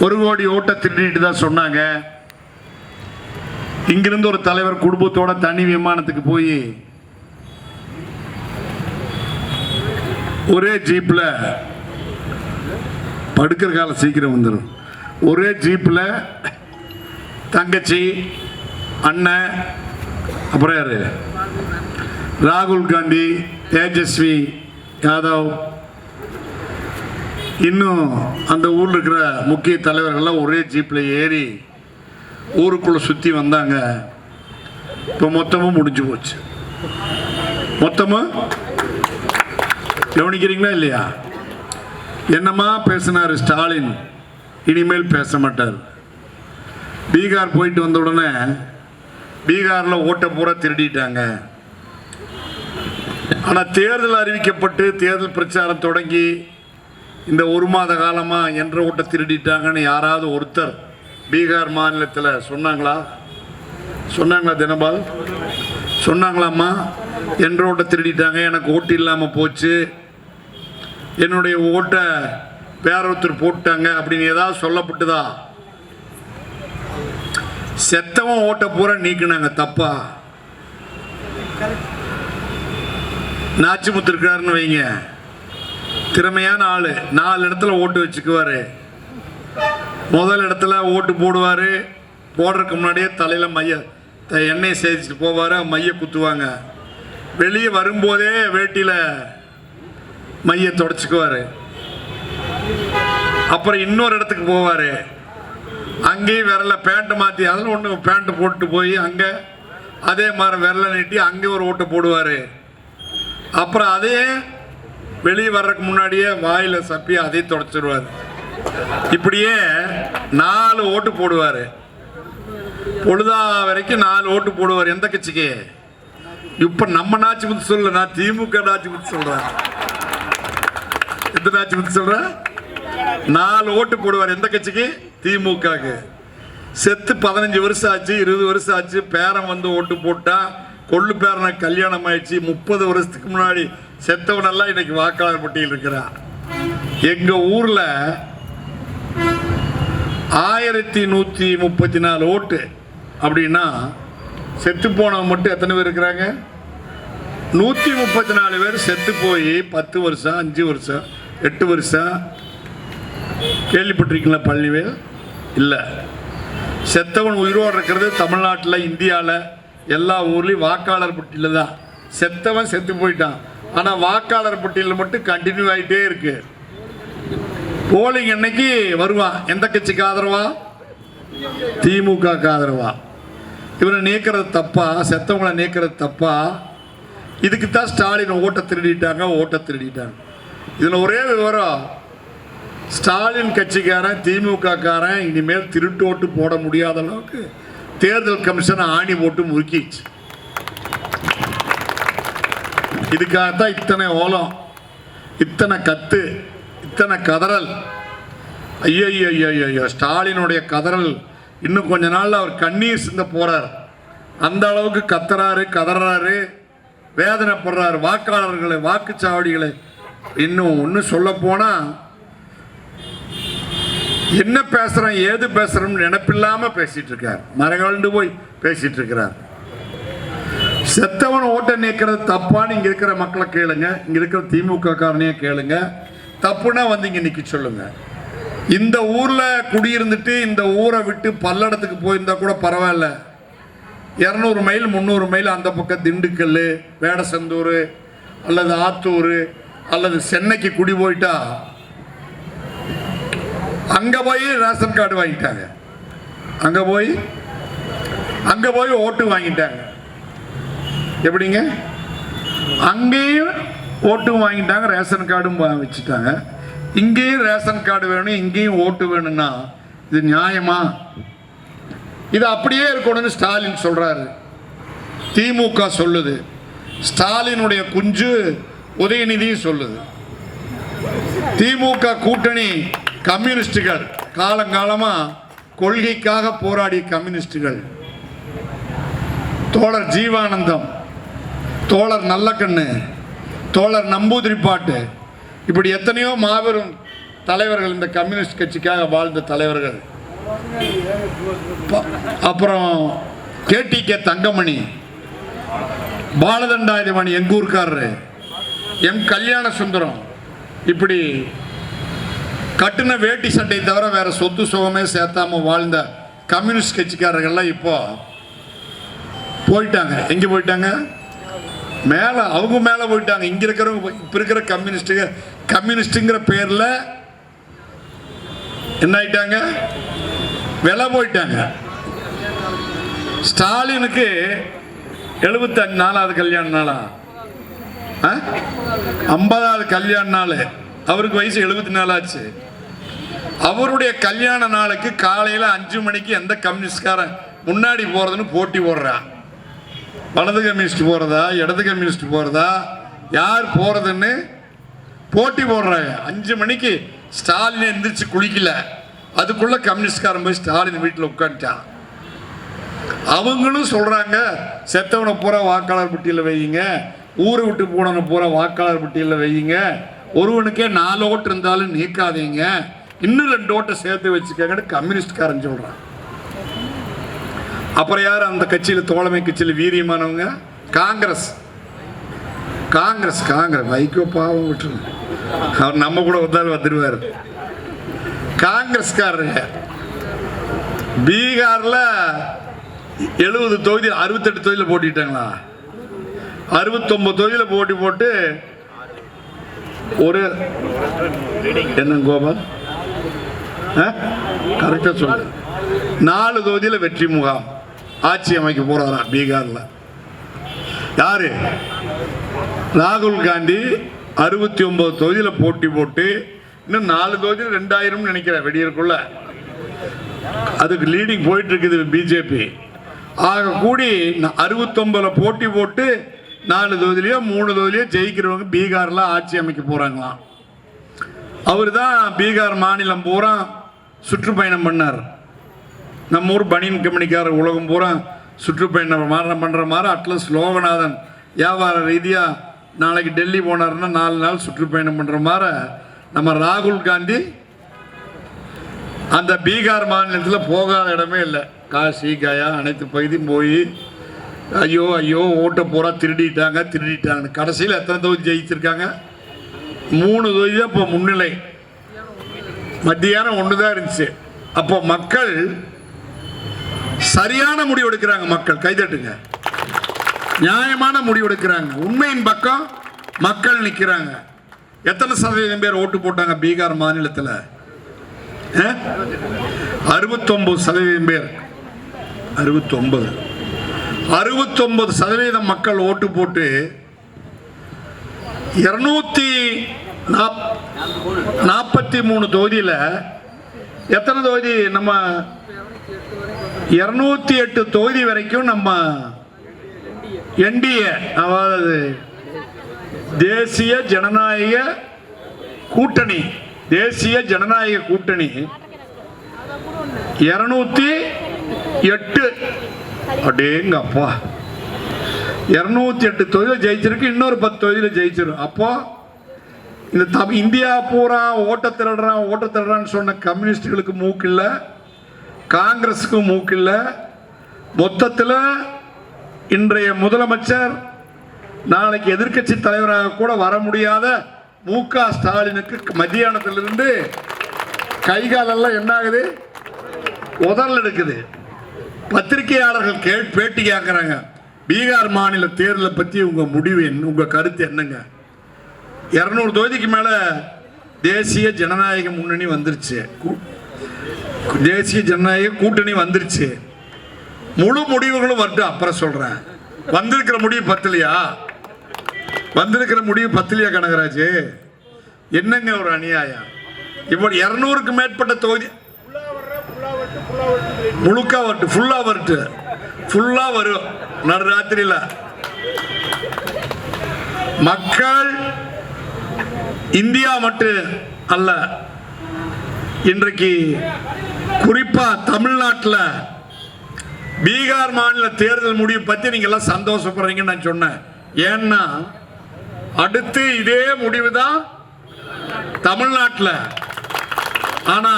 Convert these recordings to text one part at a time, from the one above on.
ஒரு கோடி ஓட்டை திருடிட்டு தான் சொன்னாங்க. இங்கிருந்து ஒரு தலைவர் குடும்பத்தோட தனி விமானத்துக்கு போய் ஒரே ஜீப்ல படுக்கிற காலம் சீக்கிரம் வந்துடும் ஒரே ஜீப்ல தங்கச்சி அண்ணன் அப்புறம் யாரு? ராகுல் காந்தி தேஜஸ்வி யாதவ் இன்னும் அந்த ஊரில் இருக்கிற முக்கிய தலைவர்கள்லாம் ஒரே ஜீப்பில் ஏறி ஊருக்குள்ளே சுற்றி வந்தாங்க. இப்போ மொத்தமும் முடிஞ்சு போச்சு. மொத்தமும் கவனிக்கிறீங்களா இல்லையா? என்னமா பேசினார் ஸ்டாலின் இனிமேல் பேச மாட்டார். பீகார் போயிட்டு வந்த உடனே பீகாரில் ஓட்டை பூரா திருடிட்டாங்க. ஆனால் தேர்தல் அறிவிக்கப்பட்டு தேர்தல் பிரச்சாரம் தொடங்கி இந்த ஒரு மாத காலமாக என்ற ஓட்டை திருடிட்டாங்கன்னு யாராவது ஒருத்தர் பீகார் மாநிலத்தில் சொன்னாங்களா? சொன்னாங்களா தினபால்? சொன்னாங்களாம்மா? என்ற ஓட்டை திருடிட்டாங்க எனக்கு ஓட்டு இல்லாமல் போச்சு. என்னுடைய ஓட்டை வேற ஒருத்தர் போட்டாங்க அப்படின்னு ஏதாவது சொல்லப்பட்டுதா? செத்தவன் ஓட்டை பூரா நீக்கினாங்க தப்பா? நாச்சிமுத்து இருக்காருன்னு வைங்க. திறமையான ஆளு. நாலு இடத்துல ஓட்டு வச்சுக்குவாரு. முதல் இடத்துல ஓட்டு போடுவார். போடுறதுக்கு முன்னாடியே தலையில் மைய த- எண்ணெய் சேர்த்துட்டு போவார். மைய குத்துவாங்க. வெளியே வரும்போதே வேட்டியில் மைய தொடச்சிக்குவார். அப்புறம் இன்னொரு இடத்துக்கு போவார். அங்கேயும் விரல பேண்ட்டு மாற்றி அதில் ஒன்று பேண்ட்டு போட்டு போய் அங்கே அதே மாதிரி விரல நீட்டி அங்கே ஒரு ஓட்டு போடுவார். அப்புறம் அதே வெளியே வர்றதுக்கு முன்னாடியே வாயில் சப்பி அதை தொடச்சிருவார். இப்படியே நாலு ஓட்டு போடுவார். பொழுதா வரைக்கும் நாலு ஓட்டு போடுவார் எந்த கட்சிக்கு? இப்போ நம்ம நாச்சு முத்து சொல்ல நான் திமுக நாச்சு முத்து சொல்றேன். எந்த நாச்சு முத்து சொல்றேன் நாலு ஓட்டு போடுவார் எந்த கட்சிக்கு? திமுகக்கு. செத்து பதினஞ்சு வருஷம் ஆச்சு இருபது வருஷம் ஆச்சு பேரன் வந்து ஓட்டு போட்டா கொள்ளு பேரனை கல்யாணம் ஆயிடுச்சு முப்பது வருஷத்துக்கு முன்னாடி செத்தவனெல்லாம் இன்னைக்கு வாக்காளர் பட்டியல் இருக்கிறான் எங்க ஊர்ல ஆயிரத்தி நூத்தி முப்பத்தி நாலு ஓட்டு. அப்படின்னா செத்து போனவங்க மட்டும் எத்தனை பேர் இருக்கிறாங்க? நூத்தி முப்பத்தி நாலு பேர் செத்து போய் பத்து வருஷம் அஞ்சு வருஷம் எட்டு வருஷம். கேள்விப்பட்டிருக்கீங்களா பள்ளிவேல் இல்லை. செத்தவன் உயிரோடு இருக்கிறது தமிழ்நாட்டில் இந்தியாவில் எல்லா ஊர்லேயும் வாக்காளர் பட்டியலில் தான். செத்தவன் செத்து போயிட்டான். ஆனால் வாக்காளர் பட்டியலில் மட்டும் கண்டினியூ ஆகிட்டே இருக்கு. போலிங் அன்னைக்கு வருவான் எந்த கட்சிக்கு ஆதரவா? திமுகக்கு ஆதரவா? இவரை நீக்கிறது தப்பா? செத்தவங்களை நீக்கிறது தப்பா? இதுக்கு தான் ஸ்டாலின் ஓட்டை திருடிட்டாங்க ஓட்டை திருடிட்டாங்க. இதில் ஒரே விவரம் ஸ்டாலின் கட்சிக்காரன் திமுகக்காரன் இனிமேல் திருட்டு ஓட்டு போட முடியாத அளவுக்கு தேர்தல் கமிஷன் ஆணி போட்டு முறுக்கிச்சு இதுக்காகத்தான் இத்தனை ஓலம் இத்தனை கத்து இத்தனை கதறல். ஐயோ ஐயோ ஐயோ ஐயோ ஸ்டாலினுடைய கதறல் இன்னும் கொஞ்ச நாளில் அவர் கண்ணீர் சிந்த போகிறார் அந்த அளவுக்கு கத்துறாரு கதறாரு வேதனைப்படுறாரு வாக்காளர்களை வாக்குச்சாவடிகளை. இன்னும் ஒன்றும் சொல்ல என்ன பேசுகிறோம் ஏது பேசுகிறோம்னு நினப்பில்லாமல் பேசிகிட்டு இருக்கார். மரகழ்ந்து போய் பேசிகிட்டு இருக்கிறார். செத்தவன் ஓட்டை நிற்கிறது தப்பான்னு இங்கே இருக்கிற மக்களை கேளுங்க. இங்கே இருக்கிற திமுக காரனையே கேளுங்க. தப்புனா வந்து இங்கே நிற்க சொல்லுங்க. இந்த ஊரில் குடியிருந்துட்டு இந்த ஊரை விட்டு பல்லடத்துக்கு போயிருந்தா கூட பரவாயில்ல. இரநூறு மைல் முந்நூறு மைல் அந்த பக்கம் திண்டுக்கல் வேடசந்தூர் அல்லது ஆத்தூர் அல்லது சென்னைக்கு குடி போயிட்டா அங்கே போய் ரேஷன் கார்டு வாங்கிட்டாங்க. அங்கே போய் அங்கே போய் ஓட்டு வாங்கிட்டாங்க. எப்படிங்க? அங்கேயும் ஓட்டும் வாங்கிட்டாங்க ரேஷன் கார்டும் வச்சுட்டாங்க. இங்கேயும் ரேஷன் கார்டு வேணும் இங்கேயும் ஓட்டு வேணும்னா இது நியாயமா? இது அப்படியே இருக்கணும்னு ஸ்டாலின் சொல்றாரு. திமுக சொல்லுது. ஸ்டாலினுடைய குஞ்சு உதயநிதி சொல்லுது. திமுக கூட்டணி கம்யூனிஸ்டுகள் காலங்காலமா கொள்கைக்காக போராடிய கம்யூனிஸ்டுகள். தோழர் ஜீவானந்தம் தோழர் நல்லக்கண்ணு தோழர் நம்பூதிரி பாட்டு. இப்படி எத்தனையோ மாபெரும் தலைவர்கள் இந்த கம்யூனிஸ்ட் கட்சிக்காக வாழ்ந்த தலைவர்கள். அப்புறம் அப்புறம் கேடிகே தங்கமணி பாலதண்டாயுதமணி எங்க எம் கல்யாண சுந்தரம் இப்படி கட்டின வேட்டி சட்டை தவிர வேற சொத்து சுகமே சேர்த்தாம வாழ்ந்த கம்யூனிஸ்ட் கட்சிக்காரர்கள்லாம் இப்போ போயிட்டாங்க. எங்கே போயிட்டாங்க? மேலே அவங்க மேலே போயிட்டாங்க. இங்கே இருக்கிறவங்க இப்போ இருக்கிற கம்யூனிஸ்ட்டுங்க கம்யூனிஸ்ட்டுங்கிற பேரில் என்ன ஆயிட்டாங்க? விலை போயிட்டாங்க. ஸ்டாலினுக்கு எழுபத்தஞ்சு நாலாவது கல்யாண நாளா? ஆ? ஐம்பதாவது கல்யாண நாள். அவருக்கு வயசு எழுபத்தி நாலாச்சு அவருடைய கல்யாண நாளுக்கு காலையில் அஞ்சு மணிக்கு எந்த கம்யூனிஸ்ட்காரன் முன்னாடி போகிறதுன்னு போட்டி போடுறான். வலது கம்யூனிஸ்ட் போகிறதா இடது கம்யூனிஸ்ட் போகிறதா யார் போகிறதுன்னு போட்டி போடுறாங்க. அஞ்சு மணிக்கு ஸ்டாலின் எந்திரிச்சு குளிக்கல. அதுக்குள்ள கம்யூனிஸ்ட்காரன் போய் ஸ்டாலின் வீட்டில் உட்காந்துட்டான் அவங்களும் சொல்கிறாங்க செத்தவனை பூரா வாக்காளர் பட்டியலில் வையுங்க. ஊரை விட்டு போனவனை பூரா வாக்காளர் பட்டியலில் வையுங்க. ஒருவனுக்கே நாலு ஓட்டு இருந்தாலும் நீக்காதீங்க. இன்னும் ரெண்டு ஓட்டை சேர்த்து வச்சுக்கங்கன்னு கம்யூனிஸ்ட்காரன் சொல்கிறான் அப்புறம் யார் அந்த கட்சியில் தோழமை கட்சியில் வீரியமானவங்க? காங்கிரஸ். காங்கிரஸ் காங்கிரஸ். வைகோ பாவம் விட்டுருங்க. அவர் நம்ம கூட வந்தாலும் வந்துடுவார் காங்கிரஸ்காரருங்க பீகாரில் எழுபது தொகுதி அறுபத்தெட்டு தொகுதியில் போட்டிட்டாங்களா? அறுபத்தொம்பது தொகுதியில் போட்டி போட்டு ஒரு என்ன கோபால்? கரெக்டாக சொல்லு நாலு தொகுதியில் வெற்றி முகாம். ஆட்சி அமைக்க போகிறாராம் பீகார்ல. யாரு? ராகுல் காந்தி அறுபத்தி ஒன்பது தொகுதியில் போட்டி போட்டு இன்னும் நாலு தொகுதியில் ரெண்டாயிரம் நினைக்கிறேன் வெடியிருக்குள்ள. அதுக்கு லீடிங் போயிட்டு இருக்குது பிஜேபி ஆக கூடி அறுபத்தொம்பதுல போட்டி போட்டு நாலு தொகுதியிலையோ மூணு தொகுதியிலையோ ஜெயிக்கிறவங்க பீகார்ல ஆட்சி அமைக்க போறாங்களாம். அவர் தான் பீகார் மாநிலம் பூரா சுற்றுப்பயணம் பண்ணார். நம்ம ஊர் பனியன் கம்பெனிக்கார உலகம் பூரா சுற்றுப்பயணம் மாறம் பண்ணுற மாதிரி அட்லஸ் லோகநாதன் வியாபார ரீதியாக நாளைக்கு டெல்லி போனாருன்னா நாலு நாள் சுற்றுப்பயணம் பண்ணுற மாதிரி நம்ம ராகுல் காந்தி அந்த பீகார் மாநிலத்தில் போகாத இடமே இல்லை. காசி கயா அனைத்து பகுதியும் போய் ஐயோ ஐயோ ஓட்டை பூரா திருடிட்டாங்க திருடிட்டாங்க கடைசியில் எத்தனை தொகுதி ஜெயிச்சிருக்காங்க? மூணு தொகுதி தான் இப்போ முன்னிலை. மத்தியானம் ஒன்று தான் இருந்துச்சு. அப்போ மக்கள் சரியான முடிவு எடுக்கிறாங்க மக்கள். கைதட்டுங்க. நியாயமான முடிவு எடுக்கிறாங்க உண்மையின் பக்கம் மக்கள் நிற்கிறாங்க எத்தனை சதவீதம் பேர் ஓட்டு போட்டாங்க பீகார் மாநிலத்தில்? அறுபத்தொன்பது சதவீதம் பேர். அறுபத்தொன்பது அறுபத்தொன்பது சதவீதம் மக்கள் ஓட்டு போட்டு இருநூத்தி நாற்பத்தி மூணு தொகுதியில் எத்தனை தொகுதி நம்ம இருநூத்தி எட்டு தொகுதி வரைக்கும் நம்ம என்டிஏ அதாவது தேசிய ஜனநாயக கூட்டணி தேசிய ஜனநாயக கூட்டணி இருநூத்தி எட்டு. அப்படிங்கப்பா இருநூத்தி எட்டு தொகுதியில் ஜெயிச்சிருக்கு இன்னொரு பத்து தொகுதியில் ஜெயிச்சிரும். அப்போ இந்த தம் இந்தியா பூரா ஓட்ட திருடுறான் ஓட்ட திருடுறான்னு சொன்ன கம்யூனிஸ்டுகளுக்கு மூக்கு இல்லை காங்கிரஸுக்கும் மூக்கு மொத்தத்தில் இன்றைய முதலமைச்சர் நாளைக்கு எதிர்க்கட்சி தலைவராக கூட வர முடியாத மு க ஸ்டாலினுக்கு மத்தியானத்திலிருந்து கை காலெல்லாம் என்ன ஆகுது உதறல் எடுக்குது. பத்திரிகையாளர்கள் கே பேட்டி கேட்குறாங்க பீகார் மாநில தேர்தலை பற்றி உங்கள் முடிவு என்ன உங்கள் கருத்து என்னங்க? இரநூறு தொகுதிக்கு மேலே தேசிய ஜனநாயக முன்னணி வந்துருச்சு. தேசிய ஜனநாயக கூட்டணி வந்துருச்சு. முழு முடிவுகளும் வந்து அப்புறம் சொல்றேன். வந்திருக்கிற முடிவு பத்தலையா? வந்திருக்கிற முடிவு பத்தலையா கனகராஜ்? என்னங்க ஒரு அநியாயம்? இப்போ இரநூறுக்கு மேற்பட்ட தொகுதி முழுக்கா வரட்டு ஃபுல்லா வரட்டு ஃபுல்லா வரும். நடுராத்திரியில மக்கள் இந்தியா மட்டும் அல்ல இன்றைக்கு குறிப்பா தமிழ்நாட்டில் பீகார் மாநில தேர்தல் முடிவு பற்றி நீங்க எல்லாம் சந்தோஷப்படுறீங்கன்னு நான் சொன்னேன். ஏன்னா அடுத்து இதே முடிவு தான் தமிழ்நாட்டில். ஆனா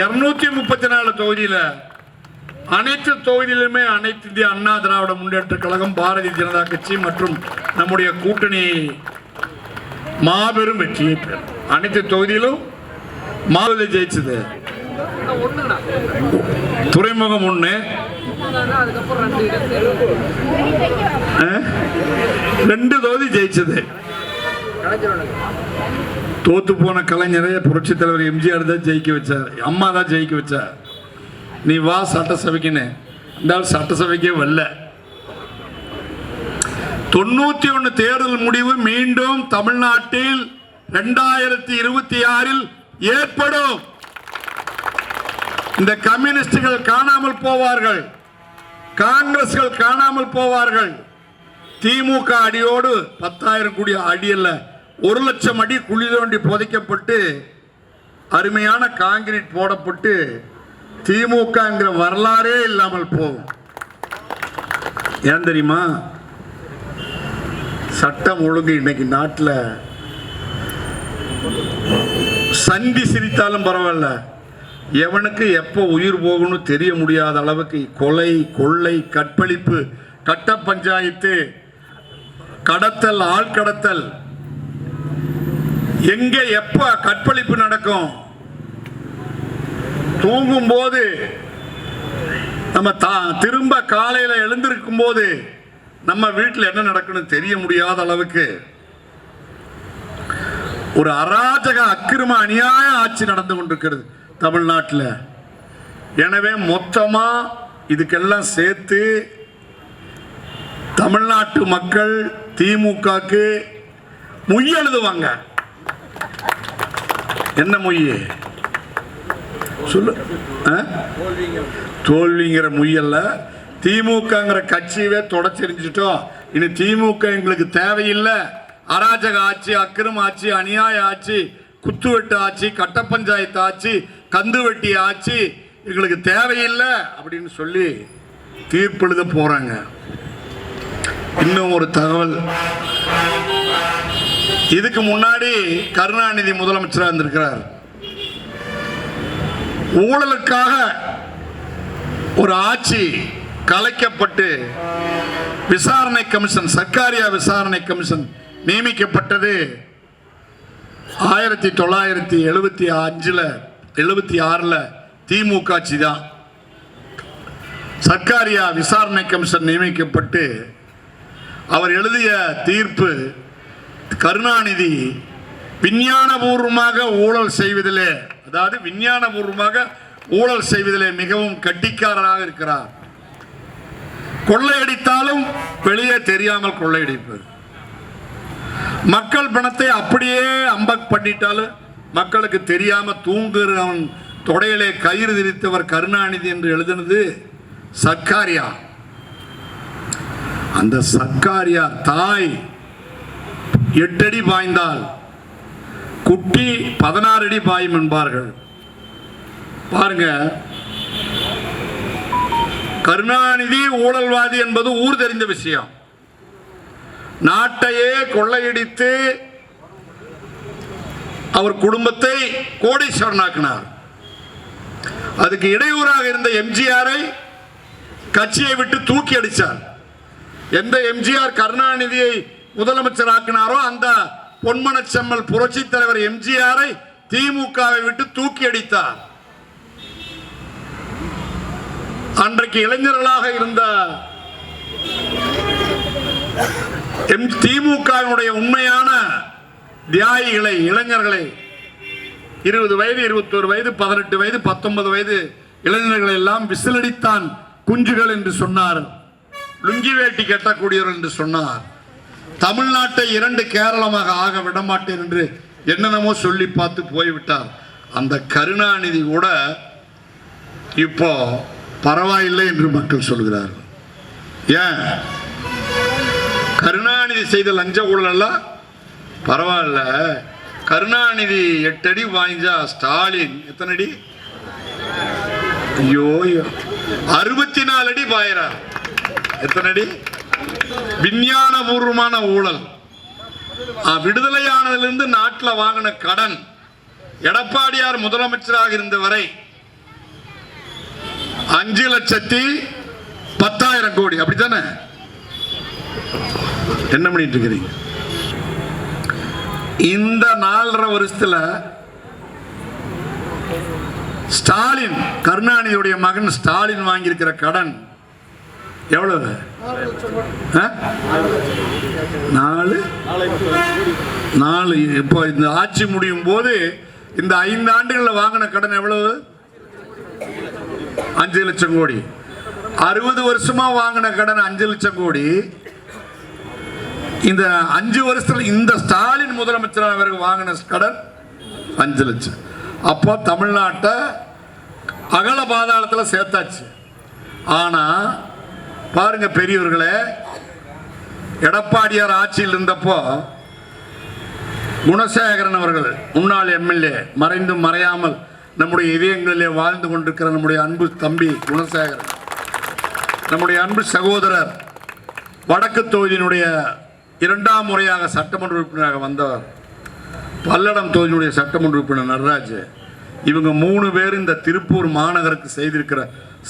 இருநூத்தி முப்பத்தி நாலு தொகுதியில் அனைத்து தொகுதியிலுமே அனைத்து இந்திய அண்ணா திராவிட முன்னேற்ற கழகம் பாரதிய ஜனதா கட்சி மற்றும் நம்முடைய கூட்டணி மாபெரும் வெற்றியை பெறும். அனைத்து தொகுதியிலும் மாவட்ட ஜெயிச்சது. துறைமுகம் ஒண்ணு. அதுக்கப்புறம் ரெண்டு தொகுதி ஜெயிச்சது. தோத்து போன கலைஞரை புரட்சி தலைவர் எம்ஜிஆர் தான் ஜெயிக்க வச்சார். அம்மா தான் ஜெயிக்க வச்சார். நீ வா சட்டசபைக்குன்னு. இந்த ஆள் சட்டசபைக்கே வரல. தொண்ணூத்தி ஒன்னு தேர்தல் முடிவு மீண்டும் தமிழ்நாட்டில் ரெண்டாயிரத்தி இருபத்தி ஆறில் ஏற்படும். இந்த கம்யூனிஸ்டுகள் காணாமல் போவார்கள். காங்கிரஸ்கள் காணாமல் போவார்கள். திமுக அடியோடு பத்தாயிரம் கோடி அடி அல்ல ஒரு லட்சம் அடி குழி தோண்டி புதைக்கப்பட்டு அருமையான காங்கிரீட் போடப்பட்டு திமுகங்கிற வரலாறே இல்லாமல் போகும். ஏன் தெரியுமா? சட்டம் ஒழுங்கு இன்னைக்கு நாட்டில் சந்தி சிரித்தாலும் பரவாயில்ல. எவனுக்கு எப்போ உயிர் போகணும் தெரிய முடியாத அளவுக்கு கொலை கொள்ளை கற்பழிப்பு கட்ட பஞ்சாயத்து கடத்தல் ஆள்கடத்தல் எங்கே எப்போ கற்பழிப்பு நடக்கும்? தூங்கும் போது நம்ம தா- திரும்ப காலையில் எழுந்திருக்கும் போது நம்ம வீட்டில் என்ன நடக்குன்னு தெரிய முடியாத அளவுக்கு ஒரு அராஜக அக்கிரம அநியாய ஆட்சி நடந்து கொண்டிருக்கிறது தமிழ்நாட்டில். எனவே மொத்தமாக இதுக்கெல்லாம் சேர்த்து தமிழ்நாட்டு மக்கள் திமுகக்கு மொய் எழுதுவாங்க. என்ன மொய்? சொல்லு. ஆ? தோல்விங்கிற மொய்யல்ல திமுகங்கிற கட்சியவே தொடச்செறிஞ்சிட்டோம். இனி திமுக எங்களுக்கு தேவையில்லை. அராஜக ஆட்சி அக்கிரம ஆட்சி அநியாய ஆட்சி குத்துவெட்டு ஆட்சி கட்ட பஞ்சாயத்து ஆட்சி கந்து வெட்டி ஆட்சி எங்களுக்கு தேவையில்லை அப்படின்னு சொல்லி தீர்ப்பெழுத போறாங்க. இன்னும் ஒரு தகவல். இதுக்கு முன்னாடி கருணாநிதி முதலமைச்சராக இருந்திருக்கிறார். ஊழலுக்காக ஒரு ஆட்சி கலைக்கப்பட்டு விசாரணை கமிஷன் சர்க்காரியா விசாரணை கமிஷன் நியமிக்கப்பட்டது. ஆயிரத்தி தொள்ளாயிரத்தி எழுபத்தி அஞ்சில் எழுபத்தி ஆறில் திமுக ஆட்சி தான் சர்க்காரியா விசாரணை கமிஷன் நியமிக்கப்பட்டு அவர் எழுதிய தீர்ப்பு கருணாநிதி விஞ்ஞானபூர்வமாக ஊழல் செய்வதிலே அதாவது விஞ்ஞானபூர்வமாக ஊழல் செய்வதிலே மிகவும் கட்டிக்காரராக இருக்கிறார். கொள்ளையடித்தாலும் வெளியே தெரியாமல் கொள்ளையடிப்பது மக்கள் பணத்தை அப்படியே அம்பக் பண்ணிட்டாலும் மக்களுக்கு தெரியாம தூங்குறவன் தொடையிலே கயிறு திரித்தவர் கருணாநிதி என்று எழுதினது சர்க்காரியா. அந்த சர்க்காரியா தாய் எட்டடி பாய்ந்தால் குட்டி பதினாறு அடி பாயும் என்பார்கள். பாருங்க. கருணாநிதி ஊழல்வாதி என்பது ஊர் தெரிந்த விஷயம். நாட்டையே கொள்ளையடித்து அவர் குடும்பத்தை கோடீஸ்வரனாக்கினார். அதுக்கு இடையூறாக இருந்த எம்ஜிஆரை கட்சியை விட்டு தூக்கி அடித்தார் எந்த எம்ஜிஆர் கருணாநிதியை முதலமைச்சர் ஆக்கினாரோ அந்த பொன்மனச்செம்மல் புரட்சி தலைவர் எம்ஜிஆரை திமுகவை விட்டு தூக்கி அடித்தார். அன்றைக்கு இளைஞர்களாக இருந்த எம் திமுகவினுடைய உண்மையான தியாகிகளை இளைஞர்களை இருபது வயது இருபத்தோரு வயது பதினெட்டு வயது பத்தொன்பது வயது இளைஞர்களை எல்லாம் விசிலடித்தான் குஞ்சுகள் என்று சொன்னார். லுங்கி வேட்டி கட்டக்கூடியவர் என்று சொன்னார். தமிழ்நாட்டை இரண்டு கேரளமாக ஆக விடமாட்டேன் என்று என்னென்னமோ சொல்லி பார்த்து போய்விட்டார். அந்த கருணாநிதி கூட இப்போ பரவாயில்லை என்று மக்கள் சொல்கிறார்கள். ஏன்? கருணாநிதி செய்த லஞ்ச ஊழலெல்லாம் பரவாயில்ல. கருணாநிதி எட்டு அடி வாய்ஞ்சா ஸ்டாலின் எத்தனை அடி ஐயோ ஐயோ. அறுபத்தி நாலு அடி பாயிறார் எத்தனை அடி விஞ்ஞானபூர்வமான ஊழல். விடுதலையானதிலிருந்து நாட்டில் வாங்கின கடன். எடப்பாடியார் முதலமைச்சராக இருந்த வரை அஞ்சு லட்சத்தி பத்தாயிரம் கோடி. அப்படித்தானே? என்ன பண்ணிட்டு இருக்கிறீங்க இந்த நாலரை வருஷத்துல ஸ்டாலின் கருணாநிதியுடைய மகன் ஸ்டாலின் வாங்கியிருக்கிற கடன் எவ்வளவு? ஆ? நாலு? நாலு. இப்போ இந்த ஆட்சி முடியும் போது இந்த ஐந்து ஆண்டுகளில் வாங்கின கடன் எவ்வளவு? அஞ்சு லட்சம் கோடி. அறுபது வருஷமா வாங்கின கடன் அஞ்சு லட்சம் கோடி. இந்த அஞ்சு வருஷத்தில் இந்த ஸ்டாலின் முதலமைச்சராக பிறகு வாங்கின கடன் அஞ்சு லட்சம். அப்போ தமிழ்நாட்டை அகல பாதாளத்தில் சேர்த்தாச்சு. ஆனால் பாருங்க பெரியவர்களே எடப்பாடியார் ஆட்சியில் இருந்தப்போ குணசேகரன் அவர்கள் முன்னாள் எம்எல்ஏ மறைந்தும் மறையாமல் நம்முடைய இதயங்களிலே வாழ்ந்து கொண்டிருக்கிற நம்முடைய அன்பு தம்பி குணசேகரன் நம்முடைய அன்பு சகோதரர் வடக்கு தொகுதியினுடைய இரண்டாம் முறையாக சட்டமன்ற உறுப்பினராக வந்தவர் பல்லடம் தொகுதியினுடைய சட்டமன்ற உறுப்பினர் நடராஜ். இவங்க மூணு பேர் இந்த திருப்பூர் மாநகருக்கு செய்திருக்கிற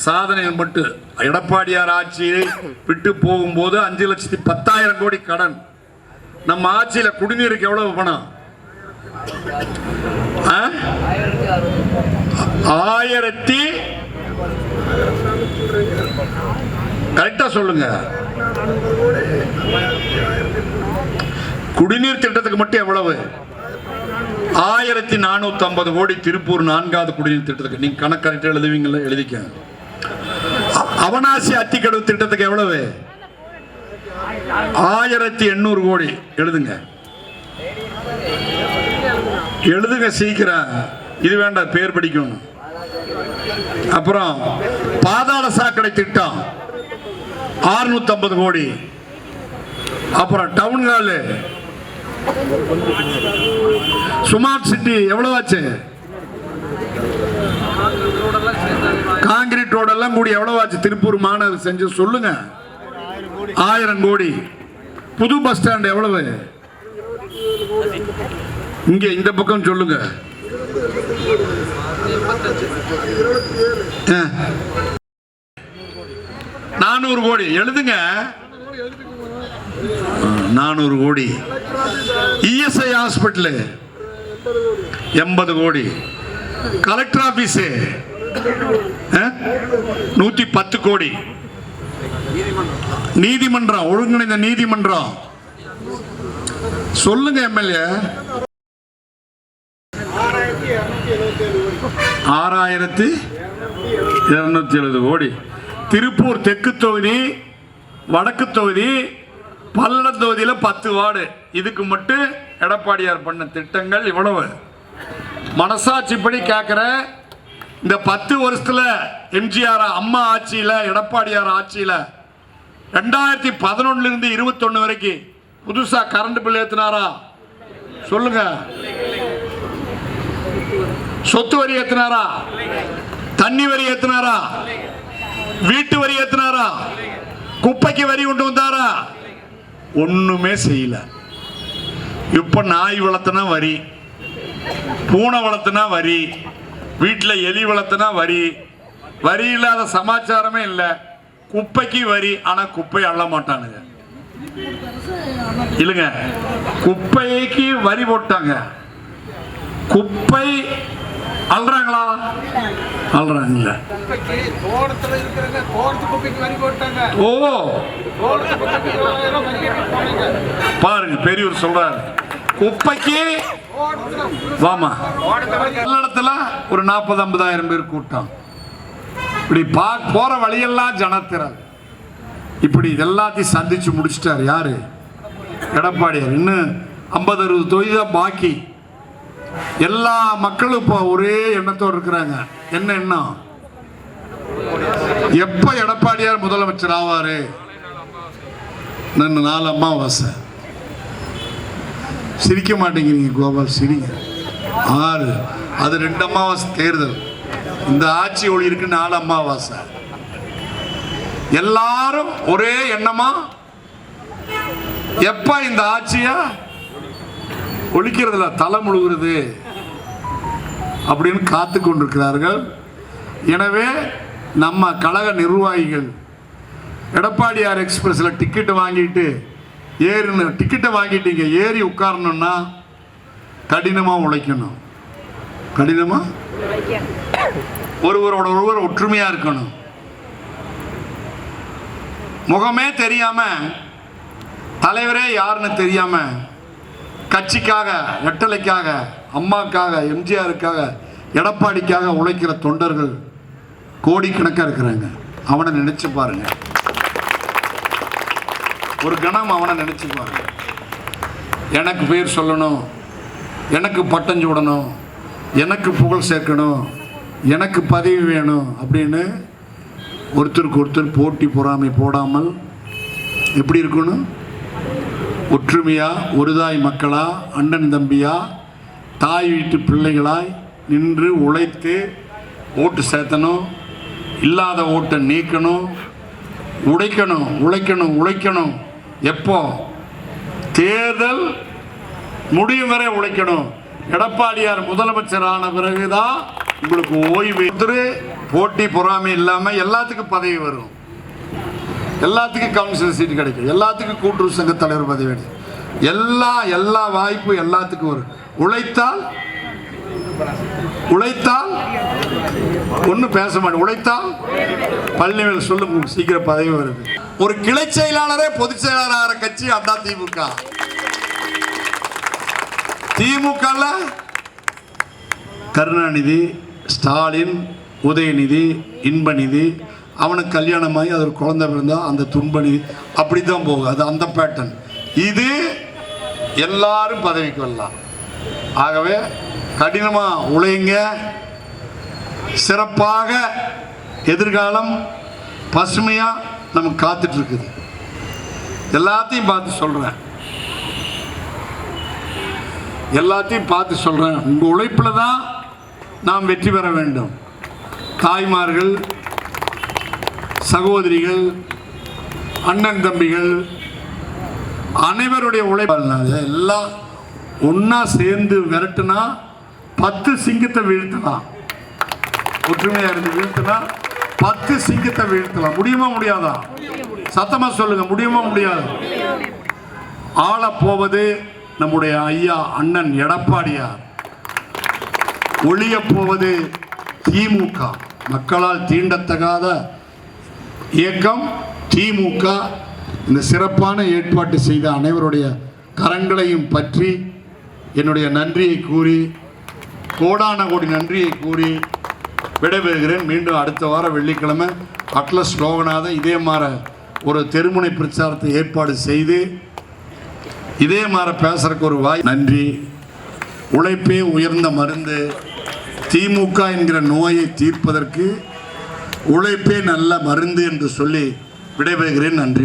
சாதனை மட்டும். எடப்பாடியார் ஆட்சியை விட்டு போகும்போது அஞ்சு லட்சத்தி பத்தாயிரம் கோடி கடன். நம்ம ஆட்சியில் குடிநீருக்கு எவ்வளவு பணம்? ஆயிரத்தி கரெக்டாக சொல்லுங்க. குடிநீர் திட்டத்துக்கு மட்டும் எவ்வளவு? ஆயிரத்தி நானூத்தி ஐம்பது கோடி திருப்பூர் நான்காவது குடிநீர் திட்டத்துக்கு. நீங்க கணக்கு கரெக்டாக எழுதுவீங்களா எழுதிக்க. அவனாசி அத்திக்கடவு திட்டத்துக்கு எவ்வளவு? ஆயிரத்தி எண்ணூறு கோடி. எழுதுங்க. எழுதுங்க சீக்கிரம். இது வேண்டாம் பேர் படிக்கணும். அப்புறம் பாதாள சாக்கடை திட்டம். 650 கோடி. அப்புறம் டவுன் ஹாலு ஸ்மார்ட் சிட்டி எவ்வளவு ஆச்சு ரோடெல்லாம் சேர்த்து காங்கிரீட் ரோடெல்லாம் கூடி எவ்வளவு ஆச்சு திருப்பூர் மாநகர் செஞ்சு சொல்லுங்க. ஆயிரம் கோடி. புது பஸ் ஸ்டாண்ட் எவ்வளவு? இங்க இந்த பக்கம் சொல்லுங்க. ஆ. நானூறு கோடி. எழுதுங்க. நானூறு கோடி. இஎஸ்ஐ ஹாஸ்பிட்டலு எண்பது கோடி. கலெக்டர் ஆபீஸு நூத்தி பத்து கோடி. நீதிமன்றம் ஒழுங்கிணைந்த நீதிமன்றம். சொல்லுங்க எம்எல்ஏ. ஆறாயிரத்தி இருநூத்தி எழுபது கோடி. திருப்பூர் தெற்கு தொகுதி வடக்கு தொகுதி பல்லடம் தொகுதியில் பத்து வார்டு. இதுக்கு மட்டும் எடப்பாடியார் பண்ண திட்டங்கள் இவ்வளவு. மனசாட்சிப்படி கேட்குற இந்த பத்து வருஷத்தில் எம்ஜிஆர் அம்மா ஆட்சியில் எடப்பாடியார் ஆட்சியில் ரெண்டாயிரத்தி பதினொன்னுலேருந்து இருபத்தொன்று வரைக்கும் புதுசாக கரண்ட் பில் ஏற்றினாரா சொல்லுங்க. சொத்து வரி ஏற்றினாரா தண்ணி வரி ஏற்றினாரா வீட்டு வரி ஏத்தினாரா? குப்பைக்கு வரி கொண்டு வந்தாரா? ஒண்ணுமே செய்யல. இப்ப நாய் வளர்த்தனா வரி பூனை வளர்த்துனா வரி வீட்டில் எலி வளர்த்துனா வரி வரி இல்லாத சமாச்சாரமே இல்லை. குப்பைக்கு வரி ஆனால் குப்பை அள்ள மாட்டானுங்க. இல்லைங்க குப்பைக்கு வரி போட்டாங்க. குப்பை அல்றாங்களா? அல்றாங்கல்ல. ஓ. பாருங்க பெரியவர் சொல்றாரு. குப்பைக்கு வாமா. இடத்துல ஒரு நாற்பது ஐம்பதாயிரம் பேர் கூட்டம். இப்படி பா போற வழியெல்லாம் ஜனத்திரல் இப்படி எல்லாத்தையும் சந்திச்சு முடிச்சிட்டார் யாரு? எடப்பாடியார். இன்னும் ஐம்பது அறுபது தொகுதி தான் பாக்கி. எல்லா மக்களும் இப்போ ஒரே எண்ணத்தோடு இருக்கிறாங்க. என்ன எண்ணம்? எப்ப எடப்பாடியார் முதலமைச்சர் ஆவாரு? நான் நாலு அம்மாவாசை சிரிக்க மாட்டேங்கிறீங்க கோபால் சிரிங்க. ஆறு. அது ரெண்டு அம்மாவாசை தேர்தல். இந்த ஆட்சி ஒளி இருக்கு நாலு அம்மாவாசை எல்லாரும் ஒரே எண்ணமா? எப்ப இந்த ஆட்சியா? ஒழிக்கிறதுல தலை முழுகிறது அப்படின்னு காத்து கொண்டிருக்கிறார்கள். எனவே நம்ம கழக நிர்வாகிகள் எடப்பாடியார் எக்ஸ்பிரஸில் டிக்கெட்டு வாங்கிட்டு ஏறின டிக்கெட்டை வாங்கிட்டு இங்கே ஏறி உட்காரணும்னா கடினமாக உழைக்கணும். கடினமாக ஒருவரோட ஒருவர் ஒற்றுமையாக இருக்கணும். முகமே தெரியாமல் தலைவரே யாருன்னு தெரியாமல் கட்சிக்காக எட்டலைக்காக அம்மாக்காக எம்ஜிஆருக்காக எடப்பாடிக்காக உழைக்கிற தொண்டர்கள் கோடிக்கணக்காக இருக்கிறாங்க. அவனை நினைச்சு பாருங்க. ஒரு கணம் அவனை நினைச்சு பாருங்க. எனக்கு பேர் சொல்லணும். எனக்கு பட்டம் சூடணும். எனக்கு புகழ் சேர்க்கணும். எனக்கு பதவி வேணும் அப்படின்னு ஒருத்தருக்கு ஒருத்தர் போட்டி பொறாமை போடாமல் எப்படி இருக்கணும்? ஒற்றுமையா ஒருதாய் மக்களா அண்ணன் தம்பியா தாய் வீட்டு பிள்ளைகளாய் நின்று உழைத்து ஓட்டு சேர்த்தணும் இல்லாத ஓட்டை நீக்கணும் உடைக்கணும் உழைக்கணும் உழைக்கணும். எப்போ? தேர்தல் முடியும் வரை உழைக்கணும். எடப்பாடியார் முதலமைச்சர் ஆன பிறகுதான் உங்களுக்கு ஓய்வு போட்டி பொறாமை இல்லாமல் எல்லாத்துக்கும் பதவி வரும். எல்லாத்துக்கும் கவுன்சிலர் சீட் கிடைக்கும். எல்லாத்துக்கும் கூட்டுறவு சங்க தலைவர் பதவி எல்லா எல்லா வாய்ப்பும் எல்லாத்துக்கும் வரும். உழைத்தால் உழைத்தால் ஒன்றும் பேச மாட்டேன். உழைத்தால் பள்ளிகள் சொல்லும் சீக்கிரம் பதவி வருது. ஒரு கிளை செயலாளரே பொதுச் செயலாளர் கட்சி அண்ணா திமுக. திமுக கருணாநிதி ஸ்டாலின் உதயநிதி இன்பநிதி அவனுக்கு கல்யாணமாகி அது ஒரு குழந்தை பிறந்தால் அந்த துன்பணி அப்படி தான் போகும். அது அந்த பேட்டர்ன் இது எல்லாரும் பதவிக்கு வரலாம். ஆகவே கடினமாக உழைங்க. சிறப்பாக எதிர்காலம் பசுமையாக நமக்கு காத்துட்ருக்குது. எல்லாத்தையும் பார்த்து சொல்கிறேன் எல்லாத்தையும் பார்த்து சொல்கிறேன் உங்கள் உழைப்பில் தான் நாம் வெற்றி பெற வேண்டும். தாய்மார்கள் சகோதரிகள் அண்ணன் தம்பிகள் அனைவருடைய உழைப்பால் எல்லாம் ஒன்றா சேர்ந்து விரட்டுனா பத்து சிங்கத்தை வீழ்த்தலாம். ஒற்றுமையாக இருந்து வீழ்த்தினா பத்து சிங்கத்தை வீழ்த்தலாம். முடியுமா முடியாதா? சத்தமாக சொல்லுங்க முடியுமா முடியாது? ஆளப் போவது நம்முடைய ஐயா அண்ணன் எடப்பாடியார். ஒளிய போவது திமுக மக்களால் தீண்டத்தகாத இயக்கம் திமுக இந்த சிறப்பான ஏற்பாட்டு செய்த அனைவருடைய கரங்களையும் பற்றி என்னுடைய நன்றியை கூறி கோடான கோடி நன்றியை கூறி விடைபெறுகிறேன். மீண்டும் அடுத்த வாரம் வெள்ளிக்கிழமை அட்லஸ் லோகநாதன் இதே மாற ஒரு தெருமுனை பிரச்சாரத்தை ஏற்பாடு செய்து இதே மாற பேசுறதுக்கு ஒரு வாய். நன்றி. உழைப்பே உயர்ந்த மருந்து. திமுக என்கிற நோயை தீர்ப்பதற்கு உழைப்பே நல்ல மருந்து என்று சொல்லி விடைபெறுகிறேன். நன்றி.